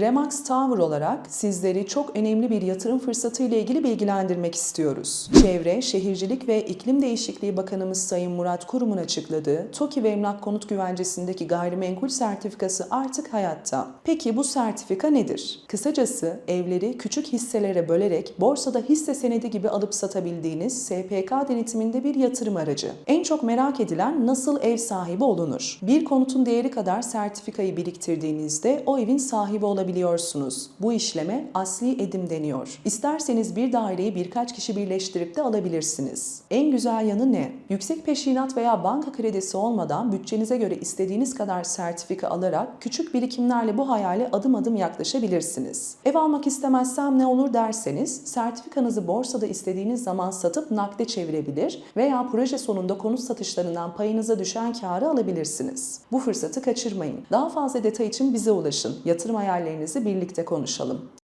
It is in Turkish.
Remax Tower olarak sizleri çok önemli bir yatırım fırsatı ile ilgili bilgilendirmek istiyoruz. Çevre, Şehircilik ve İklim Değişikliği Bakanımız Sayın Murat Kurum'un açıkladığı TOKİ ve Emlak Konut Güvencesi'ndeki gayrimenkul sertifikası artık hayatta. Peki bu sertifika nedir? Kısacası evleri küçük hisselere bölerek borsada hisse senedi gibi alıp satabildiğiniz SPK denetiminde bir yatırım aracı. En çok merak edilen nasıl ev sahibi olunur? Bir konutun değeri kadar sertifikayı biriktirdiğinizde o evin sahibi olabiliyorsunuz. Bu işleme asli edim deniyor. İsterseniz bir daireyi birkaç kişi birleştirip de alabilirsiniz. En güzel yanı ne? Yüksek peşinat veya banka kredisi olmadan bütçenize göre istediğiniz kadar sertifika alarak küçük birikimlerle bu hayale adım adım yaklaşabilirsiniz. Ev almak istemezsem ne olur derseniz sertifikanızı borsada istediğiniz zaman satıp nakde çevirebilir veya proje sonunda konut satışlarından payınıza düşen karı alabilirsiniz. Bu fırsatı kaçırmayın. Daha fazla detay için bize ulaşın. Yatırım hayallerinizi birlikte konuşalım.